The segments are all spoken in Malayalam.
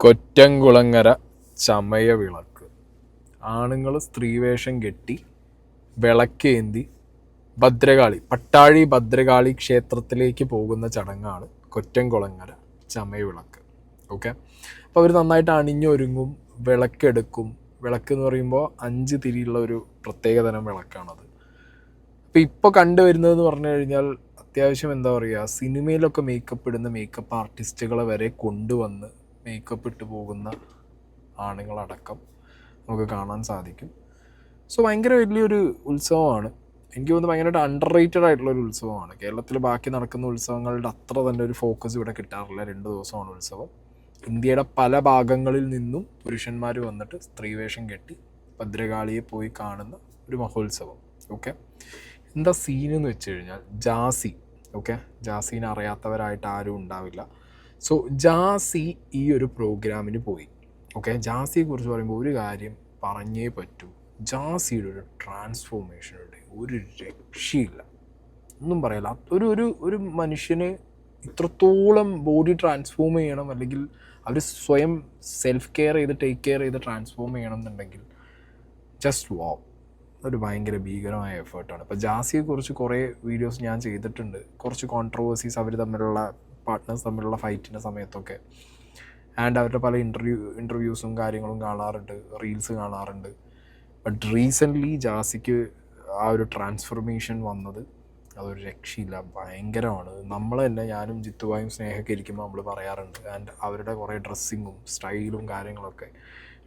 കൊറ്റംകുളങ്ങര ചമയ വിളക്ക് ആണുങ്ങൾ സ്ത്രീവേഷം കെട്ടി വിളക്കേന്തി ഭദ്രകാളി പട്ടാഴി ഭദ്രകാളി ക്ഷേത്രത്തിലേക്ക് പോകുന്ന ചടങ്ങാണ് കൊറ്റംകുളങ്ങര ചമയ വിളക്ക് ഓക്കെ? അപ്പോൾ അവർ നന്നായിട്ട് അണിഞ്ഞൊരുങ്ങും വിളക്കെടുക്കും. വിളക്ക് എന്ന് പറയുമ്പോൾ അഞ്ച് തിരിയുള്ള ഒരു പ്രത്യേകതരം വിളക്കാണത് അപ്പോൾ ഇപ്പോൾ കണ്ടുവരുന്നതെന്ന് പറഞ്ഞു കഴിഞ്ഞാൽ അത്യാവശ്യം എന്താ പറയുക സിനിമയിലൊക്കെ മേക്കപ്പ് ഇടുന്ന മേക്കപ്പ് ആർട്ടിസ്റ്റുകളെ വരെ കൊണ്ടുവന്ന് മേക്കപ്പ് ഇട്ട് പോകുന്ന ആണുങ്ങളടക്കം നമുക്ക് കാണാൻ സാധിക്കും. സോ ഭയങ്കര വലിയൊരു ഉത്സവമാണ്. എനിക്ക് തോന്നുന്നു ഭയങ്കരമായിട്ട് അണ്ടർ റേറ്റഡ് ആയിട്ടുള്ള ഒരു ഉത്സവമാണ്. കേരളത്തിൽ ബാക്കി നടക്കുന്ന ഉത്സവങ്ങളുടെ അത്ര തന്നെ ഒരു ഫോക്കസ് ഇവിടെ കിട്ടാറില്ല. രണ്ട് ദിവസമാണ് ഉത്സവം. ഇന്ത്യയുടെ പല ഭാഗങ്ങളിൽ നിന്നും പുരുഷന്മാർ വന്നിട്ട് സ്ത്രീവേഷം കെട്ടി ഭദ്രകാളിയെ പോയി കാണുന്ന ഒരു മഹോത്സവം. ഓക്കെ എന്താ സീൻ എന്ന് വെച്ച് കഴിഞ്ഞാൽ ജാസി. ഓക്കെ ജാസീനെ അറിയാത്തവരായിട്ട് ആരും ഉണ്ടാവില്ല. സോ ജാസി ഈ ഒരു പ്രോഗ്രാമിന് പോയി. ഓക്കെ ജാസിയെ കുറിച്ച് പറയുമ്പോൾ ഒരു കാര്യം പറഞ്ഞേ പറ്റൂ. ജാസിയുടെ ഒരു ട്രാൻസ്ഫോർമേഷൻ ഉണ്ട് ഒരു രക്ഷയില്ല. ഒന്നും പറയില്ല. ഒരു ഒരു ഒരു മനുഷ്യന് ഇത്രത്തോളം ബോഡി ട്രാൻസ്ഫോം ചെയ്യണം അല്ലെങ്കിൽ അവർ സ്വയം സെൽഫ് കെയർ ചെയ്ത് ടേക്ക് കെയർ ചെയ്ത് ട്രാൻസ്ഫോം ചെയ്യണം എന്നുണ്ടെങ്കിൽ ജസ്റ്റ് വാ ഒരു ഭയങ്കര ഭീകരമായ എഫേർട്ടാണ് ഇപ്പോൾ ജാസിയെ കുറിച്ച് കുറേ വീഡിയോസ് ഞാൻ ചെയ്തിട്ടുണ്ട്. കുറച്ച് കോൺട്രവേഴ്സീസ് അവർ തമ്മിലുള്ള പാർട്ട്നേഴ്സ് തമ്മിലുള്ള ഫൈറ്റിന്റെ സമയത്തൊക്കെ. ആൻഡ് അവരുടെ പല ഇന്റർവ്യൂ ഇന്റർവ്യൂസും കാര്യങ്ങളും കാണാറുണ്ട് റീൽസ് കാണാറുണ്ട്. ബട്ട് റീസെന്റ്ലി ജാസിക്ക് ആ ഒരു ട്രാൻസ്ഫർമേഷൻ വന്നത് അതൊരു രക്ഷയില്ല ഭയങ്കരമാണ്. നമ്മൾ തന്നെ ഞാനും ജിത്തുവായും സ്നേഹമൊക്കെ ഇരിക്കുമ്പോൾ നമ്മൾ പറയാറുണ്ട്. ആൻഡ് അവരുടെ കുറേ ഡ്രസ്സിങ്ങും സ്റ്റൈലും കാര്യങ്ങളൊക്കെ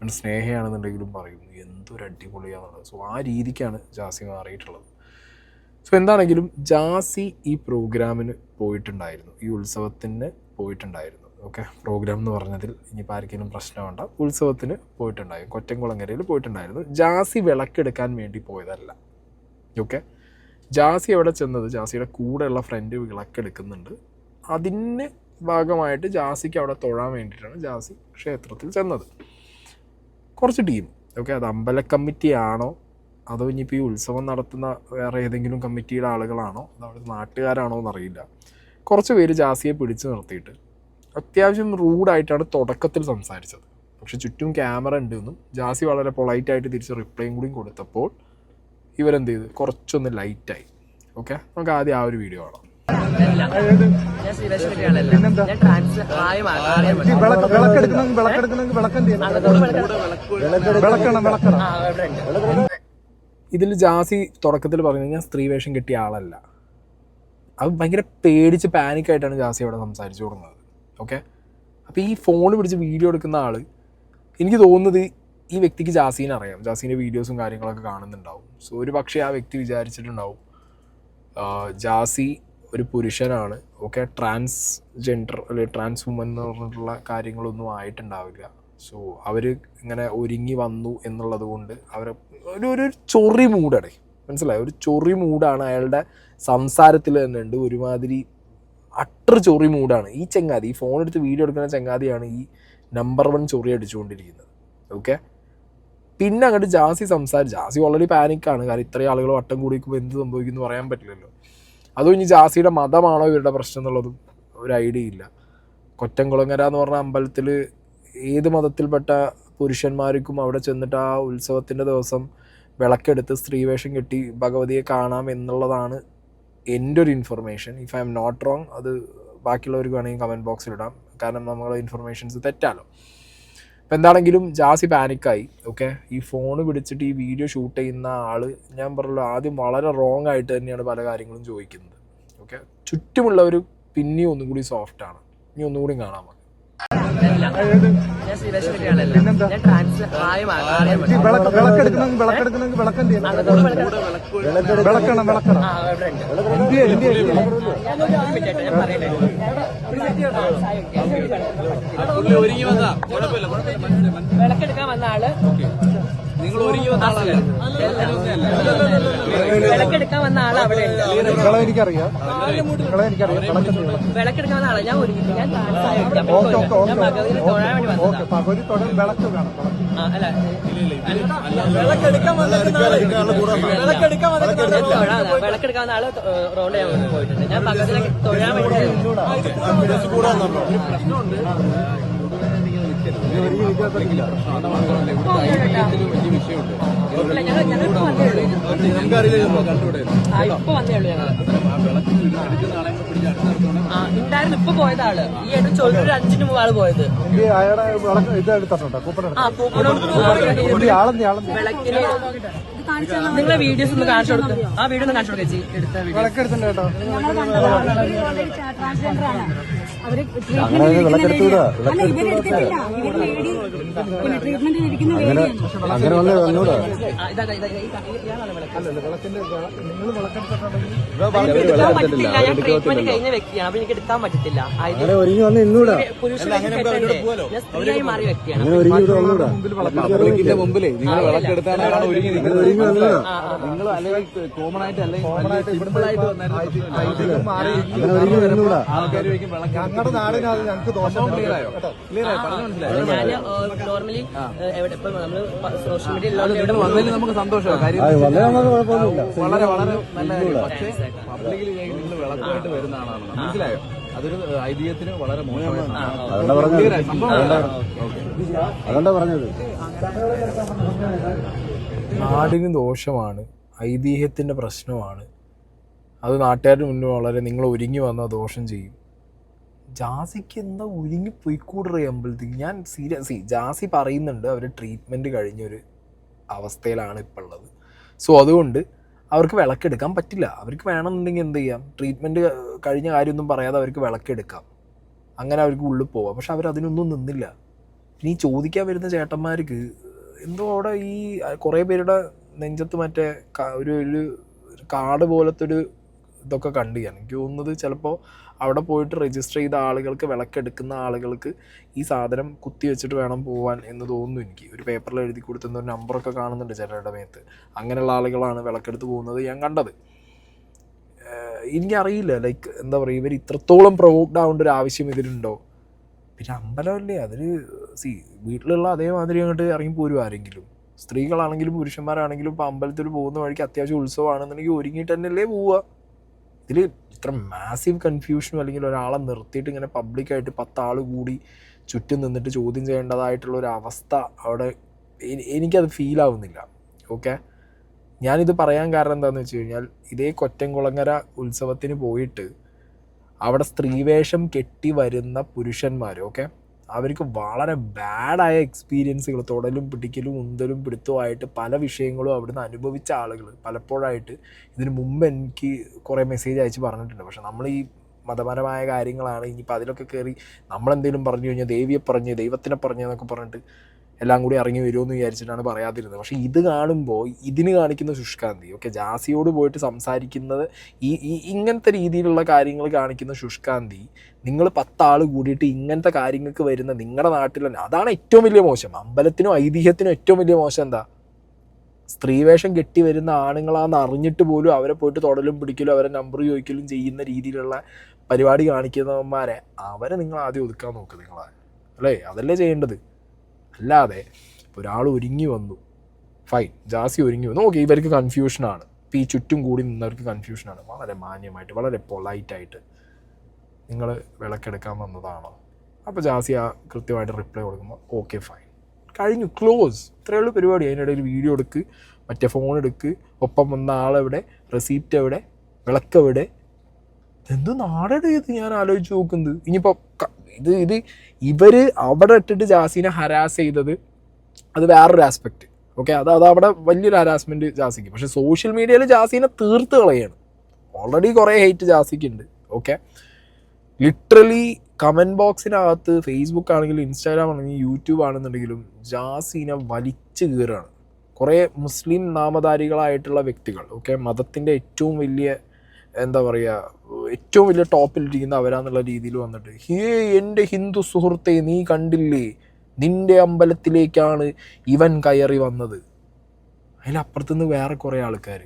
ആൻഡ് സ്നേഹയാണെന്നുണ്ടെങ്കിലും പറയും എന്തൊരു അടിപൊളിയാണെന്നുള്ളത് സോ ആ രീതിക്കാണ് ജാസി മാറിയിട്ടുള്ളത്. സോ എന്താണെങ്കിലും ജാസി ഈ പ്രോഗ്രാമിന് പോയിട്ടുണ്ടായിരുന്നു. ഈ ഉത്സവത്തിന് പോയിട്ടുണ്ടായിരുന്നു. ഓക്കെ പ്രോഗ്രാം എന്ന് പറഞ്ഞതിൽ ഇനിയിപ്പോൾ ആർക്കെങ്കിലും പ്രശ്നം വേണ്ട ഉത്സവത്തിന് പോയിട്ടുണ്ടായിരുന്നു. കൊറ്റംകുളങ്ങരയിൽ പോയിട്ടുണ്ടായിരുന്നു. ജാസി വിളക്കെടുക്കാൻ വേണ്ടി പോയതല്ല. ഓക്കെ ജാസി എവിടെ ചെന്നത്? ജാസിയുടെ കൂടെയുള്ള ഫ്രണ്ട് വിളക്കെടുക്കുന്നുണ്ട്. അതിന് ഭാഗമായിട്ട് ജാസിക്ക് അവിടെ തൊഴാൻ വേണ്ടിയിട്ടാണ് ജാസി ക്ഷേത്രത്തിൽ ചെന്നത്. കുറച്ച് ടീം ഓക്കെ അത് അമ്പല കമ്മിറ്റി ആണോ അതോ ഇനിയിപ്പോൾ ഈ ഉത്സവം നടത്തുന്ന വേറെ ഏതെങ്കിലും കമ്മിറ്റിയുടെ ആളുകളാണോ? അതോ അവിടെ നാട്ടുകാരാണോ എന്നറിയില്ല. കുറച്ച് പേര് ജാസിയെ പിടിച്ചു നിർത്തിയിട്ട് അത്യാവശ്യം റൂഡായിട്ടാണ് തുടക്കത്തിൽ സംസാരിച്ചത്. പക്ഷെ ചുറ്റും ക്യാമറ ഉണ്ടെന്നും ജാസി വളരെ പൊളൈറ്റായിട്ട് തിരിച്ച് റിപ്ലൈയും കൂടി കൊടുത്തപ്പോൾ ഇവരെന്ത് ചെയ്ത് കുറച്ചൊന്ന് ലൈറ്റായി ഓക്കെ നമുക്ക് ആദ്യം ആ ഒരു വീഡിയോ കാണാം. വിളക്കെടുക്കണമെങ്കിൽ വിളക്കെടുക്കണമെങ്കിൽ വിളക്കെന്ത് ചെയ്യണം? വിളക്കണം വിളക്കണം ആ അവിടെ ഉണ്ട്. ഇതിൽ ജാസി തുടക്കത്തിൽ പറഞ്ഞു ഞാൻ സ്ത്രീ വേഷം കിട്ടിയ ആളല്ല. അത് ഭയങ്കര പേടിച്ച് പാനിക്കായിട്ടാണ് ജാസി അവിടെ സംസാരിച്ചു തുടങ്ങുന്നത് ഓക്കെ അപ്പോൾ ഈ ഫോൺ പിടിച്ച് വീഡിയോ എടുക്കുന്ന ആൾ എനിക്ക് തോന്നുന്നത് ഈ വ്യക്തിക്ക് ജാസീനെ അറിയാം. ജാസീന്റെ വീഡിയോസും കാര്യങ്ങളൊക്കെ കാണുന്നുണ്ടാവും. സോ ഒരു പക്ഷേ ആ വ്യക്തി വിചാരിച്ചിട്ടുണ്ടാവും ജാസി ഒരു പുരുഷനാണ്. ഓക്കെ ട്രാൻസ് ജെൻഡർ അല്ലെങ്കിൽ ട്രാൻസ് വുമൻ എന്ന് പറഞ്ഞിട്ടുള്ള കാര്യങ്ങളൊന്നും ആയിട്ടുണ്ടാവില്ല. സോ അവർ ഇങ്ങനെ ഒരുങ്ങി വന്നു എന്നുള്ളത് കൊണ്ട് അവർ ഒരു ഒരു ചൊറി മൂഡടെ മനസ്സിലായി? ഒരു ചൊറി മൂഡാണ് അയാളുടെ സംസാരത്തിൽ തന്നെ ഉണ്ട്. ഒരുമാതിരി അട്ടർ ചൊറി മൂഡാണ് ഈ ചെങ്ങാതി ഈ ഫോൺ എടുത്ത് വീഡിയോ എടുക്കുന്ന ചെങ്ങാതിയാണ് ഈ നമ്പർ വൺ ചൊറി അടിച്ചുകൊണ്ടിരിക്കുന്നത്. ഓക്കെ പിന്നെ അങ്ങോട്ട് ജാസി സംസാരിച്ച് ജാസി ഓൾറെഡി പാനിക്കാണ് കാരണം ഇത്രയും ആളുകൾ വട്ടം കൂടിക്കുമ്പോൾ എന്ത് സംഭവിക്കുന്നു പറയാൻ പറ്റില്ലല്ലോ. അതും ഇനി ജാസിയുടെ മതമാണോ ഇവരുടെ പ്രശ്നം എന്നുള്ളതും ഒരു ഐഡിയ ഇല്ല. കൊറ്റംകുളങ്ങര എന്ന് പറഞ്ഞ അമ്പലത്തിൽ ഏത് മതത്തിൽപ്പെട്ട പുരുഷന്മാർക്കും അവിടെ ചെന്നിട്ട് ആ ഉത്സവത്തിന്റെ ദിവസം വിളക്കെടുത്ത് സ്ത്രീവേഷം കെട്ടി ഭഗവതിയെ കാണാം എന്നുള്ളതാണ് എന്റെ ഒരു information if I'm not wrong അത് ബാക്കിയുള്ളവർക്ക് വേണമെങ്കിൽ കമന്റ് ബോക്സിൽ ഇടാം. കാരണം നമ്മളെ ഇൻഫർമേഷൻസ് തെറ്റാലോ. അപ്പോൾ എന്താണെങ്കിലും ജാസി പാനിക്കായി ഓക്കെ ഈ ഫോൺ പിടിച്ചിട്ട് ഈ വീഡിയോ ഷൂട്ട് ചെയ്യുന്ന ആൾ ഞാൻ പറഞ്ഞല്ലോ ആദ്യം വളരെ റോങ് ആയിട്ട് തന്നെയാണ് പല കാര്യങ്ങളും ചോദിക്കുന്നത് ഓക്കെ ചുറ്റുമുള്ളവർ പിന്നെയും ഒന്നും കൂടി സോഫ്റ്റാണ് ഇനി ഒന്നുകൂടി കാണാൻ ഞാൻ ശ്രീലക്ഷ്മിയുടെ ആളല്ല ഞാൻ ട്രാൻസ് ആയ ആളെ വിളക്ക് വിളക്കെടുക്കണമെങ്കിൽ വിളക്കെടുക്കണമെങ്കിൽ വിളക്കെന്ത് ചെയ്യണം വിളക്കണം വിളക്കണം എന്ത് എന്ത് ഞാൻ പറയട്ടെ വിളക്കെടുക്കാൻ വന്ന ആൾ നിങ്ങൾ ഒരുങ്ങി വന്ന വിളക്കെടുക്കാൻ വന്ന ആൾ അവിടെ ഉണ്ട് നിങ്ങളെ എനിക്കറിയാം നിങ്ങളെ എനിക്കറിയാം വിളക്കെടുക്കാൻ വന്ന ആളെ ഞാൻ ഒരുങ്ങി ഞാൻ ഓക്കെ ഓക്കെ ഞാൻ ഓക്കെ ഓക്കെ പകുതി തൊഴിൽ വിളക്ക് വേണം അല്ല വിളക്കെടുക്കാൻ വിളക്കെടുക്കാൻ വന്ന ആൾ റോഡ് ചെയ്യാൻ പോയിട്ടുണ്ട് ഞാൻ ഭഗവതിനെ തൊഴാൻ വേണ്ടി ഇപ്പൊ പോയത് ഈ ഏട്ടൻ ചോദിച്ചൊരു അഞ്ചിന് ആൾ പോയത് ആ നിങ്ങളെ വീഡിയോസ് ഒന്ന് കാണിച്ചു കൊടുക്കും ആ വീഡിയോ ഒന്ന് കാണിച്ചു കൊടുക്കുക ചേച്ചി എടുത്ത വീഡിയോ ട്രാൻസ്ജെൻഡർ അവർ ട്രീറ്റ്മെന്റ് ഇരിക്കുന്ന അങ്ങനെ വന്ന് വന്നൂടാ. ട്രീറ്റ്മെന്റ് കഴിഞ്ഞ വ്യക്തിയാണ്. അപ്പൊ എനിക്ക് എടുക്കാൻ പറ്റത്തില്ല. അങ്ങനെ ഒരുങ്ങി വന്ന് ഇന്നൂടാ സ്ത്രീയായി മാറിയ വ്യക്തിയാണ്. അങ്ങനെ ഒരുങ്ങി ഇവിടെ വന്നൂടാ. പബ്ലിക്കിന്റെ മുമ്പിലേ. നിങ്ങൾ വിളക്കെടുത്താനാണ് ഒരുങ്ങി നിങ്ങൾ ഒരുങ്ങി വന്നൂടാ. നിങ്ങൾ അല്ലെങ്കിൽ കോമൺ ആയിട്ട് അല്ലെങ്കിൽ സിമ്പിൾ ആയിട്ട് അങ്ങനെ ഒരുങ്ങി വന്നൂടാ. ആൾക്കാർ വയ്ക്കും ഞങ്ങളുടെ ഞങ്ങൾക്ക് ദോഷം പറഞ്ഞു മനസ്സിലായി? ഞാൻ നോർമലി എവിടെ ഇപ്പൊ നമ്മൾ സോഷ്യൽ മീഡിയ നമുക്ക് സന്തോഷമാണ് കാര്യം അത് വന്നേ വളരെ വളരെ നല്ല കാര്യം. പക്ഷേ പബ്ലിക്കിൽ നിങ്ങൾ വിളക്കുമായിട്ട് വരുന്ന ആളാണ് മനസ്സിലായോ? അതൊരു ഐതിഹ്യത്തിന് വളരെ പറഞ്ഞത്. നാടിന് ദോഷമാണ് ഐതിഹ്യത്തിന്റെ പ്രശ്നമാണ്. അത് നാട്ടുകാരുടെ മുന്നിൽ വളരെ നിങ്ങൾ ഒരുങ്ങി വന്നാൽ ദോഷം ചെയ്യും. ജാസിക്ക് എന്താ ഒരുങ്ങി പോയിക്കൂടറേ അമ്പലത്തിൽ ഞാൻ സീരിയസ് ജാസി പറയുന്നുണ്ട് അവർ ട്രീറ്റ്മെന്റ് കഴിഞ്ഞൊരു അവസ്ഥയിലാണ് ഇപ്പോൾ ഉള്ളത് സോ അതുകൊണ്ട് അവർക്ക് വിളക്കെടുക്കാൻ പറ്റില്ല. അവർക്ക് വേണമെന്നുണ്ടെങ്കിൽ എന്ത് ചെയ്യാം? ട്രീറ്റ്മെന്റ് കഴിഞ്ഞ കാര്യമൊന്നും പറയാതെ അവർക്ക് വിളക്കെടുക്കാം. അങ്ങനെ അവർക്ക് ഉള്ളിൽ പോവാം. പക്ഷെ അവർ അതിനൊന്നും നിന്നില്ല. ഇനി ചോദിക്കാൻ വരുന്ന ചേട്ടന്മാർക്ക് എന്തോ അവിടെ ഈ കുറേ പേരുടെ നെഞ്ചത്ത് മറ്റേ ഒരു ഒരു കാട് പോലത്തെ ഒരു ഇതൊക്കെ കണ്ടു ഞാൻ. എനിക്ക് തോന്നുന്നത് ചിലപ്പോൾ അവിടെ പോയിട്ട് രജിസ്റ്റർ ചെയ്ത ആളുകൾക്ക് വിളക്കെടുക്കുന്ന ആളുകൾക്ക് ഈ സാധനം കുത്തി വെച്ചിട്ട് വേണം പോകാൻ എന്ന് തോന്നുന്നു എനിക്ക്. ഒരു പേപ്പറിൽ എഴുതി കൊടുത്തുന്ന ഒരു നമ്പറൊക്കെ കാണുന്നുണ്ട് ചിലരുടെ മേത്ത്. അങ്ങനെയുള്ള ആളുകളാണ് വിളക്കെടുത്ത് പോകുന്നത് ഞാൻ കണ്ടത്. എനിക്കറിയില്ല. ലൈക്ക് എന്താ പറയുക ഇവർ ഇത്രത്തോളം പ്രൊവോക്ഡ് ആവേണ്ട ഒരു ആവശ്യം ഇതിലുണ്ടോ പിന്നെ അമ്പലമല്ലേ അതിൽ സി വീട്ടിലുള്ള അതേമാതിരി അങ്ങോട്ട് ഇറങ്ങി പോരും ആരെങ്കിലും. സ്ത്രീകളാണെങ്കിലും പുരുഷന്മാരാണെങ്കിലും ഇപ്പോൾ അമ്പലത്തിൽ പോകുന്ന വഴിക്ക് അത്യാവശ്യം ഉത്സവമാണെന്നുണ്ടെങ്കിൽ ഒരുങ്ങിയിട്ട് തന്നെയല്ലേ പോവുക. ഇതിൽ ഇത്ര മാസീവ് കൺഫ്യൂഷനും അല്ലെങ്കിൽ ഒരാളെ നിർത്തിയിട്ട് ഇങ്ങനെ പബ്ലിക്കായിട്ട് പത്താൾ കൂടി ചുറ്റും നിന്നിട്ട് ചോദ്യം ചെയ്യേണ്ടതായിട്ടുള്ള ഒരു അവസ്ഥ അവിടെ എനി- എനിക്കത് ഫീൽ ആവുന്നില്ല. ഓക്കെ ഞാനിത് പറയാൻ കാരണം എന്താണെന്ന് വെച്ച് കഴിഞ്ഞാൽ ഇതേ കൊറ്റംകുളങ്ങര ഉത്സവത്തിന് പോയിട്ട് അവിടെ സ്ത്രീവേഷം കെട്ടി വരുന്ന പുരുഷന്മാർ ഓക്കെ അവർക്ക് വളരെ ബാഡായ എക്സ്പീരിയൻസുകൾ തൊടലും പിടിക്കലും ഉന്തലും പിടുത്തവുമായിട്ട് പല വിഷയങ്ങളും അവിടുന്ന് അനുഭവിച്ച ആളുകൾ പലപ്പോഴായിട്ട് ഇതിന് മുമ്പ് എനിക്ക് കുറേ മെസ്സേജ് അയച്ച് പറഞ്ഞിട്ടുണ്ട്. പക്ഷെ നമ്മൾ ഈ മതപരമായ കാര്യങ്ങളാണ് ഇനിയിപ്പോൾ അതിലൊക്കെ കയറി നമ്മളെന്തെങ്കിലും പറഞ്ഞു കഴിഞ്ഞാൽ ദേവിയെ പറഞ്ഞ് ദൈവത്തിനെ പറഞ്ഞെന്നൊക്കെ പറഞ്ഞിട്ട് എല്ലാം കൂടി ഇറങ്ങി വരുമെന്ന് വിചാരിച്ചിട്ടാണ് പറയാതിരുന്നത്. പക്ഷേ ഇത് കാണുമ്പോൾ ഇതിന് കാണിക്കുന്ന ശുഷ്കാന്തി ഓക്കെ ജാസിയോട് പോയിട്ട് സംസാരിക്കുന്നത് ഈ ഈ ഇങ്ങനത്തെ രീതിയിലുള്ള കാര്യങ്ങൾ കാണിക്കുന്ന ശുഷ്കാന്തി നിങ്ങൾ പത്താൾ കൂടിയിട്ട് ഇങ്ങനത്തെ കാര്യങ്ങൾക്ക് വരുന്ന നിങ്ങളുടെ നാട്ടിൽ തന്നെ അതാണ് ഏറ്റവും വലിയ മോശം. അമ്പലത്തിനും ഐതിഹ്യത്തിനും ഏറ്റവും വലിയ മോശം എന്താ? സ്ത്രീവേഷം കെട്ടി വരുന്ന ആണുങ്ങളാന്ന് അറിഞ്ഞിട്ട് പോലും അവരെ പോയിട്ട് തൊടലും പിടിക്കലും അവരെ നമ്പർ ചോദിക്കലും ചെയ്യുന്ന രീതിയിലുള്ള പരിപാടി കാണിക്കുന്നവന്മാരെ അവരെ നിങ്ങൾ ആദ്യം ഒതുക്കാൻ നോക്കുക നിങ്ങളെ. അല്ലേ? അതല്ലേ ചെയ്യേണ്ടത്? അല്ലാതെ ഒരാൾ ഒരുങ്ങി വന്നു. ഫൈൻ ജാസി ഒരുങ്ങി വന്നു. ഓക്കെ ഇവർക്ക് കൺഫ്യൂഷനാണ് ഇപ്പം ഈ ചുറ്റും കൂടി നിന്നവർക്ക് കൺഫ്യൂഷനാണ് വളരെ മാന്യമായിട്ട് വളരെ പൊളൈറ്റായിട്ട് നിങ്ങൾ വിളക്കെടുക്കാൻ വന്നതാണോ? അപ്പോൾ ജാസി ആ കൃത്യമായിട്ട് റിപ്ലൈ കൊടുക്കുമ്പോൾ ഓക്കെ ഫൈൻ കഴിഞ്ഞു. ക്ലോസ് ഇത്രയേ ഉള്ളൂ പരിപാടി. അതിനിടയിൽ വീഡിയോ എടുക്ക് മറ്റേ ഫോൺ എടുക്ക്. ഒപ്പം വന്ന ആളെവിടെ? റെസീപ്റ്റ് എവിടെ? വിളക്കെവിടെ? എന്തോ നാടയുടെ ഇത് ഞാൻ ആലോചിച്ച് നോക്കുന്നത്? ഇനിയിപ്പോൾ ഇത് ഇത് ഇവർ അവിടെ ഇട്ടിട്ട് ജാസിനെ ഹരാസ് ചെയ്തത് അത് വേറൊരു ആസ്പെക്റ്റ് ഓക്കെ അത് അത് അവിടെ വലിയൊരു ഹരാസ്മെന്റ് ജാസിക്ക്. പക്ഷേ സോഷ്യൽ മീഡിയയിൽ ജാസിനെ തീർത്ത് കളയാണ്. ഓൾറെഡി കുറേ ഹെയ്റ്റ് ജാസിക്ക് ഉണ്ട് ഓക്കെ ലിറ്ററലി കമന്റ് ബോക്സിനകത്ത് ഫേസ്ബുക്ക് ആണെങ്കിലും ഇൻസ്റ്റാഗ്രാം ആണെങ്കിലും യൂട്യൂബ് ആണെന്നുണ്ടെങ്കിലും ജാസീനെ വലിച്ചു കീറാണ്. കുറേ മുസ്ലിം നാമധാരികളായിട്ടുള്ള വ്യക്തികൾ. ഓക്കെ മതത്തിന്റെ ഏറ്റവും വലിയ എന്താ പറയുക ഏറ്റവും വലിയ ടോപ്പിലിരിക്കുന്ന അവരാന്നുള്ള രീതിയിൽ വന്നിട്ട് ഹേ എന്റെ ഹിന്ദു സുഹൃത്തെ നീ കണ്ടില്ലേ? നിന്റെ അമ്പലത്തിലേക്കാണ് ഇവൻ കയറി വന്നത്. അതിലപ്പുറത്തുനിന്ന് വേറെ കുറേ ആൾക്കാർ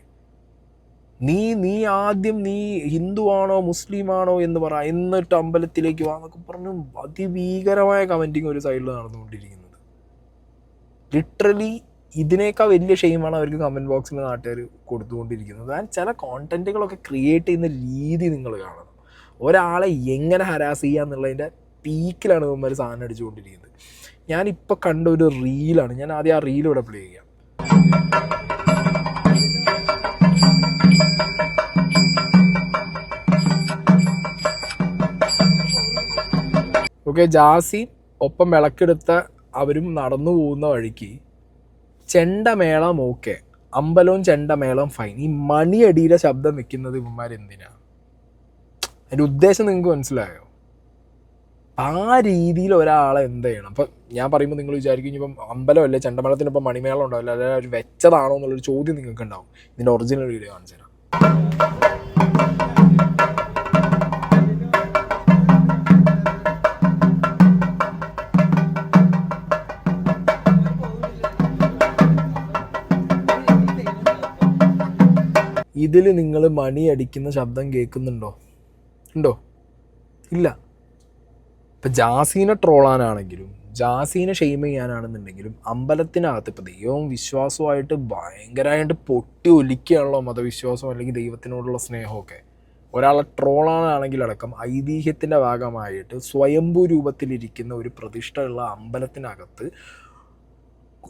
നീ നീ ആദ്യം നീ ഹിന്ദുവാണോ മുസ്ലിമാണോ എന്ന് പറ. എന്നിട്ട് അമ്പലത്തിലേക്ക് വാന്നൊക്കെ പറഞ്ഞു അതിഭീകരമായ കമന്റിങ് ഒരു സൈഡിൽ നടന്നുകൊണ്ടിരിക്കുന്നത്. ലിറ്ററലി ഇതിനേക്കാൾ വലിയ ഷെയിമാണ് അവർക്ക് കമന്റ് ബോക്സിൽ നാട്ടുകാർ കൊടുത്തുകൊണ്ടിരിക്കുന്നത്. ആൻഡ് ചില കോണ്ടന്റുകളൊക്കെ ക്രിയേറ്റ് ചെയ്യുന്ന രീതി നിങ്ങൾ കാണണം. ഒരാളെ എങ്ങനെ ഹരാസ് ചെയ്യുക എന്നുള്ളതിന്റെ പീക്കിലാണ് ഇവന്മാർ സാധനം അടിച്ചുകൊണ്ടിരിക്കുന്നത്. ഞാനിപ്പോൾ കണ്ട ഒരു റീലാണ് ഞാൻ ആദ്യം ആ റീൽ ഇവിടെ പ്ലേ ചെയ്യാം. ഓക്കെ ജാസി ഒപ്പം വിളക്കെടുത്ത അവരും നടന്നു പോകുന്ന വഴിക്ക് ചെണ്ടമേളം ഓക്കെ അമ്പലവും ചെണ്ടമേളം ഫൈൻ ഈ മണിയടിയുടെ ശബ്ദം വെക്കുന്നത് ഇവന്മാർ എന്തിനാ? അതിന്റെ ഉദ്ദേശം നിങ്ങൾക്ക് മനസ്സിലായോ? ആ രീതിയിൽ ഒരാളെ എന്ത് ചെയ്യണം? അപ്പം ഞാൻ പറയുമ്പോൾ നിങ്ങൾ വിചാരിക്കും ഇപ്പം അമ്പലമല്ലേ ചെണ്ടമേളത്തിനൊപ്പം മണിമേളം ഉണ്ടാവില്ല അല്ലെങ്കിൽ വെച്ചതാണോ എന്നുള്ളൊരു ചോദ്യം നിങ്ങൾക്ക് ഉണ്ടാവും ഇതിന്റെ ഒറിജിനൽ വീഡിയോ കാണിച്ചു തരാം ഇതിൽ നിങ്ങൾ മണി അടിക്കുന്ന ശബ്ദം കേൾക്കുന്നുണ്ടോ? ഉണ്ടോ? ഇല്ല. ഇപ്പം ജാസീനെ ട്രോളാനാണെങ്കിലും ജാസീനെ ഷെയിം ചെയ്യാനാണെന്നുണ്ടെങ്കിലും അമ്പലത്തിനകത്ത് ഇപ്പം ദൈവവും വിശ്വാസവുമായിട്ട് ഭയങ്കരമായിട്ട് പൊട്ടി ഒലിക്കുകയാണല്ലോ മതവിശ്വാസം അല്ലെങ്കിൽ ദൈവത്തിനോടുള്ള സ്നേഹമൊക്കെ. ഒരാളെ ട്രോളാനാണെങ്കിൽ അടക്കം ഐതിഹ്യത്തിന്റെ ഭാഗമായിട്ട് സ്വയംഭൂ രൂപത്തിലിരിക്കുന്ന ഒരു പ്രതിഷ്ഠയുള്ള അമ്പലത്തിനകത്ത്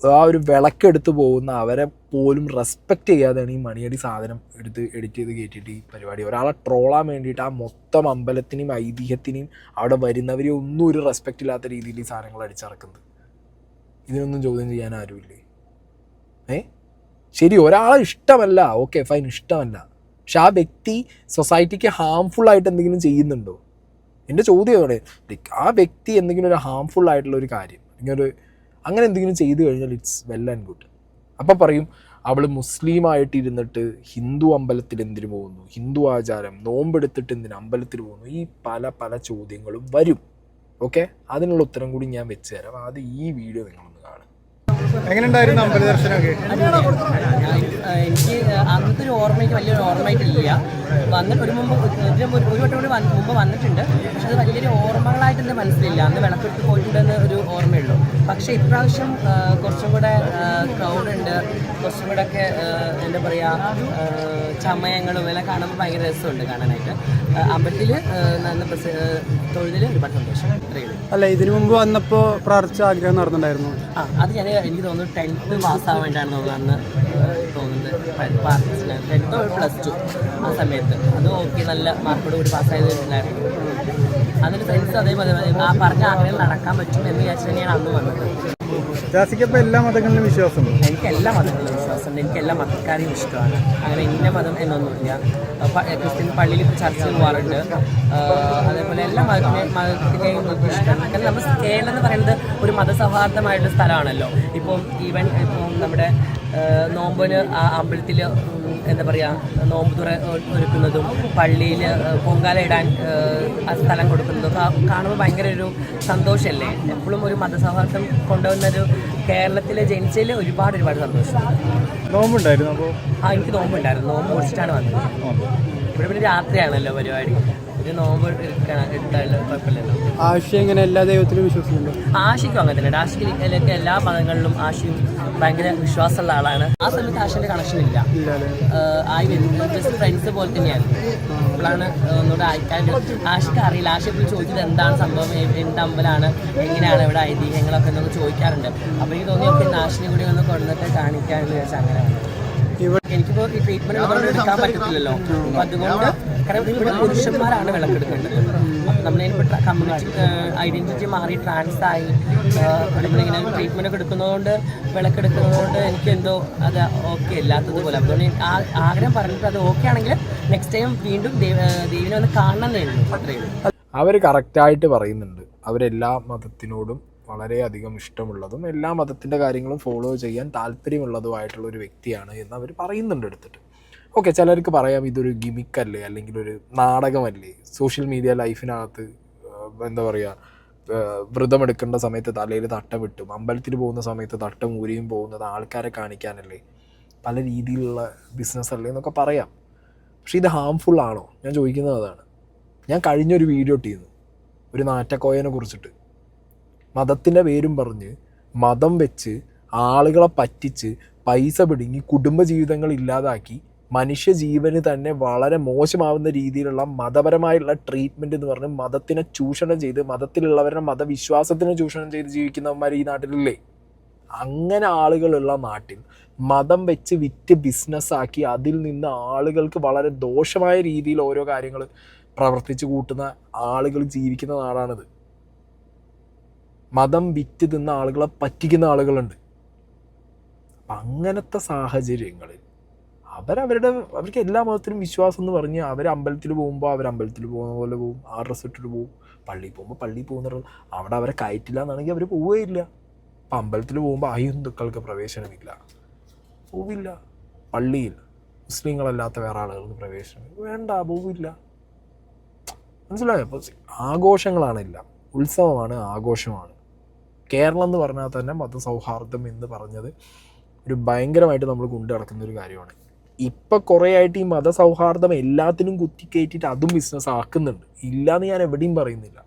ആ ഒരു വിളക്കെടുത്ത് പോകുന്ന അവരെ പോലും റെസ്പെക്റ്റ് ചെയ്യാതെയാണ് ഈ മണിയടി സാധനം എടുത്ത് എഡിറ്റ് ചെയ്ത് കയറ്റിയിട്ട് ഈ പരിപാടി. ഒരാളെ ട്രോളാൻ വേണ്ടിയിട്ട് ആ മൊത്തം അമ്പലത്തിനെയും ഐതിഹ്യത്തിനെയും അവിടെ വരുന്നവരെ ഒന്നും ഒരു റെസ്പെക്റ്റ് ഇല്ലാത്ത രീതിയിൽ ഈ സാധനങ്ങൾ അടിച്ചിറക്കുന്നത്. ഇതിനൊന്നും ചോദ്യം ചെയ്യാൻ ആരുമില്ലേ? ഏ? ശരി ഒരാളെ ഇഷ്ടമല്ല. ഓക്കെ ഫൈൻ ഇഷ്ടമല്ല. പക്ഷെ ആ വ്യക്തി സൊസൈറ്റിക്ക് ഹാംഫുൾ ആയിട്ട് എന്തെങ്കിലും ചെയ്യുന്നുണ്ടോ? എന്റെ ചോദ്യം എവിടെ ആ വ്യക്തി എന്തെങ്കിലും ഒരു ഹാംഫുൾ ആയിട്ടുള്ള ഒരു കാര്യം അല്ലെങ്കിൽ ഒരു അങ്ങനെ എന്തെങ്കിലും ചെയ്തു കഴിഞ്ഞാൽ ഇറ്റ്സ് വെൽ ആൻഡ് ഗുഡ് അപ്പോൾ പറയും അവൾ മുസ്ലിം ആയിട്ടിരുന്നിട്ട് ഹിന്ദു അമ്പലത്തിൽ എന്തിനു പോകുന്നു? ഹിന്ദു ആചാരം നോമ്പെടുത്തിട്ട് എന്തിനു അമ്പലത്തിൽ പോകുന്നു? ഈ പല പല ചോദ്യങ്ങളും വരും. ഓക്കെ അതിനുള്ള ഉത്തരം കൂടി ഞാൻ വെച്ച് തരാം. അത് ഈ വീഡിയോ കാണും എങ്ങനെയുണ്ടായിരുന്നു അമ്പല ദർശനമൊക്കെ? എനിക്ക് അന്നത്തെ ഒരു ഓർമ്മ എനിക്ക് വലിയൊരു ഓർമ്മയായിട്ടില്ല വന്നിട്ട് ഒരു മുമ്പ് ഒരു വട്ടം കൂടി മുമ്പ് വന്നിട്ടുണ്ട്. പക്ഷെ അത് വലിയൊരു ഓർമ്മകളായിട്ട് എന്റെ മനസ്സിലില്ല. അന്ന് വിളക്കെടുത്ത് പോയിട്ടുണ്ടെന്ന് ഒരു ഓർമ്മയുള്ളൂ. പക്ഷേ ഇപ്രാവശ്യം കുറച്ചും കൂടെ ക്രൗഡുണ്ട് കുറച്ചും കൂടെ ഒക്കെ എന്താ പറയുക ചമയങ്ങളും എല്ലാം കാണുമ്പോൾ ഭയങ്കര രസമുണ്ട് കാണാനായിട്ട്. അമ്പലത്തിൽ നല്ല പ്രസ തൊഴിലിൽ ഒരുപാട് സന്തോഷം. അല്ല ഇതിനു മുമ്പ് വന്നപ്പോൾ പ്രാർത്ഥിച്ച ആഗ്രഹം നടന്നിട്ടുണ്ടായിരുന്നു. ആ അത് ഞാൻ എനിക്ക് തോന്നുന്നു ടെൻത്ത് പാസ്സാവാൻ വേണ്ടിയാണ് തോന്നുന്നത് അന്ന് തോന്നുന്നത്. ടെൻത്തോ പ്ലസ് ടു ആ സമയത്ത്. അത് ഓക്കെ നല്ല മാർക്കോട് കൂടി പാസ്സായതുണ്ടായിരുന്നു അതിന് സയൻസ് അതേപോലെ ആ പറഞ്ഞ ആഗ്രഹം നടക്കാൻ പറ്റും എന്ന് വിചാരിച്ചു തന്നെയാണ് അന്ന് വന്നത്. ജാസിക്കപ്പോൾ എല്ലാ മതങ്ങളിലും വിശ്വാസമുണ്ട്? എനിക്ക് എല്ലാ മതങ്ങളിലും വിശ്വാസമുണ്ട്. എനിക്ക് എല്ലാ മതക്കാരെയും ഇഷ്ടമാണ്. അങ്ങനെ ഇന്ന മതം എന്നൊന്നുമില്ല. ക്രിസ്ത്യൻ പള്ളിയിൽ ചർച്ച പോകാറുണ്ട് അതേപോലെ എല്ലാ മതത്തിനെയും ഇഷ്ടമാണ്. നമ്മൾ കേരളം എന്ന് പറയുന്നത് ഒരു മതസൗഹാർദ്ദമായിട്ടുള്ള സ്ഥലമാണല്ലോ. ഇപ്പം ഈവൻ ഇപ്പം നമ്മുടെ നോമ്പിന് അമ്പലത്തിൽ എന്താ പറയുക നോമ്പ് തുറ ഒരുക്കുന്നതും പള്ളിയിൽ പൊങ്കാല ഇടാൻ സ്ഥലം കൊടുക്കുന്നതും കാണുമ്പോൾ ഭയങ്കര ഒരു സന്തോഷമല്ലേ എപ്പോഴും ഒരു മതസൗഹാർദ്ദം കൊണ്ടുവന്നൊരു കേരളത്തിലെ ജനിച്ചതിൽ ഒരുപാട് ഒരുപാട് സന്തോഷം. നോമ്പുണ്ടായിരുന്നു അപ്പോൾ ആ എനിക്ക് നോമ്പുണ്ടായിരുന്നു. നോമ്പ് കുറിച്ചിട്ടാണ് വന്നത്. ഇവിടെ പിന്നെ രാത്രിയാണല്ലോ പരിപാടി. ഒരു നോമ്പ് എടുക്കണം എടുത്താലും കുഴപ്പമില്ലല്ലോ. ആശ ഇങ്ങനെ എല്ലാ ദൈവത്തിലും വിശ്വസിക്കുന്നുണ്ട്? ആശിക്കും അങ്ങനെ തന്നെ രാഷ്ട്രീയ എല്ലാ മതങ്ങളിലും ആഷിയും ഭയങ്കര വിശ്വാസമുള്ള ആളാണ്. ആ സമയത്ത് ആശാന്റെ കണക്ഷൻ ഇല്ല. ആയി വരുന്നത് ജസ്റ്റ് ഫ്രണ്ട്സ് പോലെ തന്നെയായിരുന്നു. അപ്പോഴാണ് ഒന്നുകൂടെ അയക്കാൻ ആഷിക്ക് അറിയില്ല. ആഷി ഇപ്പോൾ ചോദിച്ചത് എന്താണ് സംഭവം? എന്ത് അമ്പലാണ് എങ്ങനെയാണ് ഇവിടെ ഐതിഹ്യങ്ങളൊക്കെ എന്നൊക്കെ ചോദിക്കാറുണ്ട്. അപ്പോൾ എനിക്ക് തോന്നി ഒക്കെ ആഷിനെ കൂടി ഒന്ന് കൊണ്ടുവന്നിട്ട് കാണിക്കാമെന്ന് വിചാരിച്ചാൽ അങ്ങനെ വന്നു. എനിക്കിപ്പോ ഈ ട്രീറ്റ്മെന്റ് എടുക്കാൻ പറ്റത്തില്ലല്ലോ. അപ്പൊ അതുകൊണ്ട് കാരണം ഇവിടെ പുരുഷന്മാരാണ് വിളക്കെടുക്കേണ്ടത്. നമ്മളിപ്പോ കമ്മ്യൂണിറ്റി ഐഡന്റിറ്റി മാറി ട്രാൻസ് ആയി നമ്മളിങ്ങനെ ട്രീറ്റ്മെന്റ് ഒക്കെ എടുക്കുന്നതുകൊണ്ട് വിളക്കെടുക്കുന്നതുകൊണ്ട് എനിക്ക് എന്തോ അത് ഓക്കെ അല്ലാത്തതുപോലെ അതുകൊണ്ട് ആഗ്രഹം പറഞ്ഞിട്ട് അത് ഓക്കെ ആണെങ്കിൽ നെക്സ്റ്റ് ടൈം വീണ്ടും ദേവ- ദേവിനെ ഒന്ന് കാണണമെന്നേ ഉള്ളൂ. അത്രയേ അവർ കറക്റ്റായിട്ട് പറയുന്നുണ്ട്. അവരെല്ലാ മതത്തിനോടും വളരെയധികം ഇഷ്ടമുള്ളതും എല്ലാ മതത്തിന്റെ കാര്യങ്ങളും ഫോളോ ചെയ്യാൻ താല്പര്യമുള്ളതുമായിട്ടുള്ള ഒരു വ്യക്തിയാണ് എന്ന് അവർ പറയുന്നുണ്ട് എടുത്തിട്ട് ഓക്കെ ചിലർക്ക് പറയാം ഇതൊരു ഗിമിക്കല്ലേ അല്ലെങ്കിൽ ഒരു നാടകമല്ലേ? സോഷ്യൽ മീഡിയ ലൈഫിനകത്ത് എന്താ പറയുക വ്രതമെടുക്കേണ്ട സമയത്ത് തലയിൽ തട്ടം വിട്ടും അമ്പലത്തിൽ പോകുന്ന സമയത്ത് തട്ടം ഊരിയും പോകുന്നത് ആൾക്കാരെ കാണിക്കാനല്ലേ? പല രീതിയിലുള്ള ബിസിനസ് അല്ലേ എന്നൊക്കെ പറയാം. പക്ഷേ ഇത് ഹാംഫുൾ ആണോ? ഞാൻ ചോദിക്കുന്നത് അതാണ്. ഞാൻ കഴിഞ്ഞൊരു വീഡിയോ ഇട്ടിരുന്നു. ഒരു നാറ്റക്കോയനെ കുറിച്ചിട്ട്. മതത്തിന്റെ പേരും പറഞ്ഞ് മതം വെച്ച് ആളുകളെ പറ്റിച്ച് പൈസ പിടുങ്ങി കുടുംബജീവിതങ്ങൾ ഇല്ലാതാക്കി മനുഷ്യ ജീവന് തന്നെ വളരെ മോശമാവുന്ന രീതിയിലുള്ള മതപരമായുള്ള ട്രീറ്റ്മെന്റ് എന്ന് പറഞ്ഞ് മതത്തിനെ ചൂഷണം ചെയ്ത് മതത്തിലുള്ളവരുടെ മതവിശ്വാസത്തിനെ ചൂഷണം ചെയ്ത് ജീവിക്കുന്നവന്മാർ ഈ നാട്ടിലില്ലേ? അങ്ങനെ ആളുകളുള്ള നാട്ടിൽ മതം വെച്ച് വിറ്റ് ബിസിനസ്സാക്കി അതിൽ നിന്ന് ആളുകൾക്ക് വളരെ ദോഷമായ രീതിയിൽ ഓരോ കാര്യങ്ങൾ പ്രവർത്തിച്ചു കൂട്ടുന്ന ആളുകൾ ജീവിക്കുന്ന നാടാണിത്. മതം വിറ്റ് തിന്ന ആളുകളെ പറ്റിക്കുന്ന ആളുകളുണ്ട്. അങ്ങനത്തെ സാഹചര്യങ്ങളിൽ അവരവരുടെ അവർക്ക് എല്ലാ മതത്തിലും വിശ്വാസം എന്ന് പറഞ്ഞ് അവർ അമ്പലത്തിൽ പോകുമ്പോൾ അവർ അമ്പലത്തിൽ പോകുന്ന പോലെ പോകും. ആ ഡ്രസ്സ് ഇട്ടിട്ട് പോകും. പള്ളിയിൽ പോകുമ്പോൾ പള്ളിയിൽ പോകുന്ന അവിടെ അവരെ കയറ്റില്ല എന്നാണെങ്കിൽ അവർ പോവുകയില്ല അപ്പം അമ്പലത്തിൽ പോകുമ്പോൾ അഹിന്ദുക്കൾക്ക് പ്രവേശനമില്ല. പോവില്ല. പള്ളിയിൽ മുസ്ലിങ്ങളല്ലാത്ത വേറെ ആളുകൾക്ക് പ്രവേശനം വേണ്ട പോവില്ല. മനസ്സിലായോ? അപ്പോൾ ആഘോഷങ്ങളാണെല്ലാം ഉത്സവമാണ് ആഘോഷമാണ്. കേരളം എന്ന് പറഞ്ഞാൽ തന്നെ മതസൗഹാർദ്ദം എന്ന് പറഞ്ഞത് ഒരു ഭയങ്കരമായിട്ട് നമ്മൾ കൊണ്ടു നടക്കുന്ന ഒരു കാര്യമാണ്. ഇപ്പം കുറേ ആയിട്ട് ഈ മതസൗഹാർദ്ദം എല്ലാത്തിനും കുത്തിക്കയറ്റിയിട്ട് അതും ബിസിനസ് ആക്കുന്നുണ്ട്. ഇല്ലയെന്ന് ഞാൻ എവിടെയും പറയുന്നില്ല.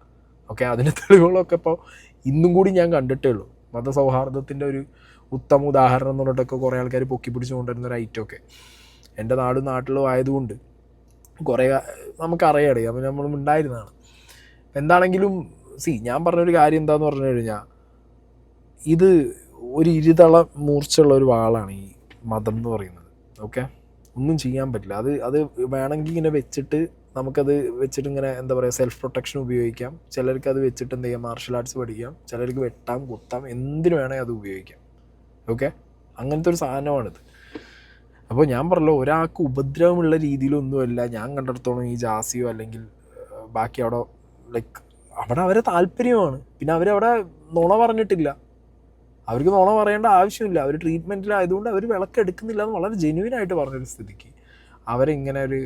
ഓക്കെ അതിന് തെളിവുകളൊക്കെ ഇപ്പോൾ ഇന്നും കൂടി ഞാൻ കണ്ടിട്ടേ ഉള്ളൂ. മതസൗഹാർദ്ദത്തിന്റെ ഒരു ഉത്തമ ഉദാഹരണം എന്ന് പറഞ്ഞിട്ടൊക്കെ കുറേ ആൾക്കാർ പൊക്കി പിടിച്ചു കൊണ്ടുവരുന്ന ഒരു ഐറ്റമൊക്കെ എന്റെ നാടും നാട്ടിലും ആയതുകൊണ്ട് കുറേ നമുക്കറിയാടേ അപ്പം നമ്മളും ഉണ്ടായിരുന്നതാണ്. എന്താണെങ്കിലും സി ഞാൻ പറഞ്ഞൊരു കാര്യം എന്താന്ന് പറഞ്ഞു കഴിഞ്ഞാൽ ഇത് ഒരു ഇരുതള മൂർച്ചയുള്ള ഒരു വാളാണ് ഈ മതം എന്ന് പറയുന്നത്. ഓക്കെ ഒന്നും ചെയ്യാൻ പറ്റില്ല. അത് അത് വേണമെങ്കിൽ ഇങ്ങനെ വെച്ചിട്ട് നമുക്കത് വെച്ചിട്ട് ഇങ്ങനെ എന്താ പറയുക സെൽഫ് പ്രൊട്ടക്ഷൻ ഉപയോഗിക്കാം. ചിലർക്ക് അത് വെച്ചിട്ട് എന്ത് ചെയ്യാം മാർഷൽ ആർട്സ് പഠിക്കാം. ചിലർക്ക് വെട്ടാം കുത്താം എന്തിനു വേണമെങ്കിൽ അത് ഉപയോഗിക്കാം. ഓക്കെ അങ്ങനത്തെ ഒരു സാധനമാണിത്. അപ്പോൾ ഞാൻ പറഞ്ഞല്ലോ ഒരാൾക്ക് ഉപദ്രവമുള്ള രീതിയിലൊന്നുമല്ല ഞാൻ കണ്ടിടത്തോളം ഈ ജാസിയോ അല്ലെങ്കിൽ ബാക്കി അവിടെ ലൈക്ക് അവിടെ അവരെ താല്പര്യമാണ്. പിന്നെ അവരവിടെ നുണ പറഞ്ഞിട്ടില്ല. അവർക്ക് നുണ പറയേണ്ട ആവശ്യമില്ല. അവർ ട്രീറ്റ്മെന്റിലായതുകൊണ്ട് അവർ വിളക്കെടുക്കുന്നില്ല എന്ന് വളരെ ജെന്യൂൻ ആയിട്ട് പറഞ്ഞൊരു സ്ഥിതിക്ക്. അവരിങ്ങനെ ഒരു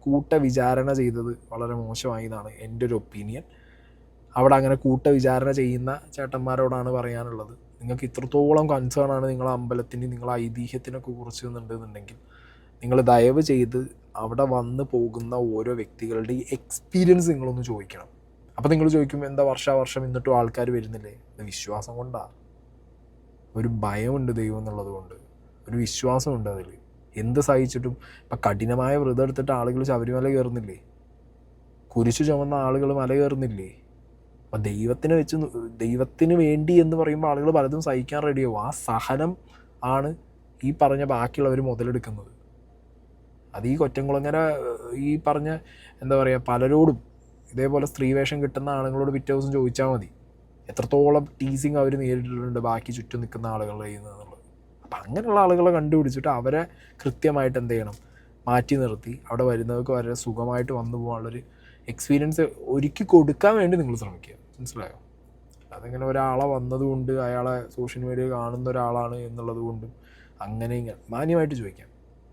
കൂട്ട വിചാരണ ചെയ്തത് വളരെ മോശമായി എന്നാണ് എന്റെ ഒരു ഒപ്പീനിയൻ അവിടെ അങ്ങനെ കൂട്ട വിചാരണ ചെയ്യുന്ന ചേട്ടന്മാരോടാണ് പറയാനുള്ളത്. നിങ്ങൾക്ക് ഇത്രത്തോളം കൺസേൺ ആണ് നിങ്ങളെ അമ്പലത്തിന് നിങ്ങളെ ഐതിഹ്യത്തിനൊക്കെ കുറിച്ച് എന്നുണ്ടെന്നുണ്ടെങ്കിൽ നിങ്ങൾ ദയവ് ചെയ്ത് അവിടെ വന്ന് പോകുന്ന ഓരോ വ്യക്തികളുടെ ഈ എക്സ്പീരിയൻസ് നിങ്ങളൊന്ന് ചോദിക്കണം. അപ്പോൾ നിങ്ങൾ ചോദിക്കും എന്താ വർഷാവർഷം എന്നിട്ടും ആൾക്കാർ വരുന്നില്ലേ? വിശ്വാസം കൊണ്ടാണ്. ഒരു ഭയമുണ്ട് ദൈവം എന്നുള്ളത് കൊണ്ട്. ഒരു വിശ്വാസമുണ്ട് അതിൽ. എന്ത് സഹിച്ചിട്ടും ഇപ്പം കഠിനമായ വ്രതം എടുത്തിട്ട് ആളുകൾ ശബരിമല കയറുന്നില്ലേ? കുരിശു ചുമന്ന ആളുകൾ മല കയറുന്നില്ലേ? അപ്പം ദൈവത്തിന് വെച്ച് ദൈവത്തിന് വേണ്ടി എന്ന് പറയുമ്പോൾ ആളുകൾ പലതും സഹിക്കാൻ റെഡിയാവും ആ സഹനം ആണ് ഈ പറഞ്ഞ ബാക്കിയുള്ളവർ മുതലെടുക്കുന്നത്. അത് ഈ കൊറ്റംകുളങ്ങര ഈ പറഞ്ഞ എന്താ പറയുക പലരോടും ഇതേപോലെ സ്ത്രീവേഷം കിട്ടുന്ന ആളുകളോട് പിറ്റേ ദിവസം ചോദിച്ചാൽ മതി. എത്രത്തോളം ടീസിങ് അവർ നേരിട്ടിട്ടുണ്ട് ബാക്കി ചുറ്റും നിൽക്കുന്ന ആളുകളുടെ കയ്യിൽ നിന്നുള്ളത് അപ്പം അങ്ങനെയുള്ള ആളുകളെ കണ്ടുപിടിച്ചിട്ട് അവരെ കൃത്യമായിട്ട് എന്ത് ചെയ്യണം? മാറ്റി നിർത്തി. അവിടെ വരുന്നവർക്ക് വളരെ സുഖമായിട്ട് വന്നു പോകാനുള്ളൊരു എക്സ്പീരിയൻസ് ഒരുക്കി കൊടുക്കാൻ വേണ്ടി നിങ്ങൾ ശ്രമിക്കുക. മനസ്സിലായോ? അതിങ്ങനെ ഒരാളെ വന്നതുകൊണ്ട് അയാളെ സോഷ്യൽ മീഡിയ കാണുന്ന ഒരാളാണ് എന്നുള്ളത് കൊണ്ടും അങ്ങനെ ഇങ്ങനെ മാന്യമായിട്ട് ചോദിക്കാം.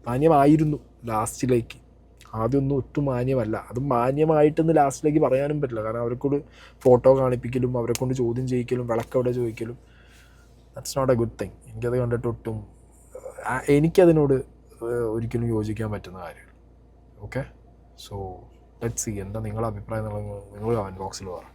മാന്യമായിരുന്നു ലാസ്റ്റിലേക്ക് ആദ്യമൊന്നും ഒട്ടും മാന്യമല്ല. അത് മാന്യമായിട്ടെന്ന് ലാസ്റ്റിലേക്ക് പറയാനും പറ്റില്ല. കാരണം അവരെക്കൊണ്ട് ഫോട്ടോ കാണിപ്പിക്കലും അവരെക്കൊണ്ട് ചോദ്യം ചെയ്യിക്കലും വിളക്കവിടെ ചോദിക്കലും that's not a good thing എനിക്കത് കണ്ടിട്ട് ഒട്ടും എനിക്കതിനോട് ഒരിക്കലും യോജിക്കാൻ പറ്റുന്ന കാര്യമാണ് ഓക്കെ സോ ലെറ്റ് സി എന്താ നിങ്ങളുടെ അഭിപ്രായം? എന്നുള്ളത് നിങ്ങൾ കമന്റ് ബോക്സിൽ പറ.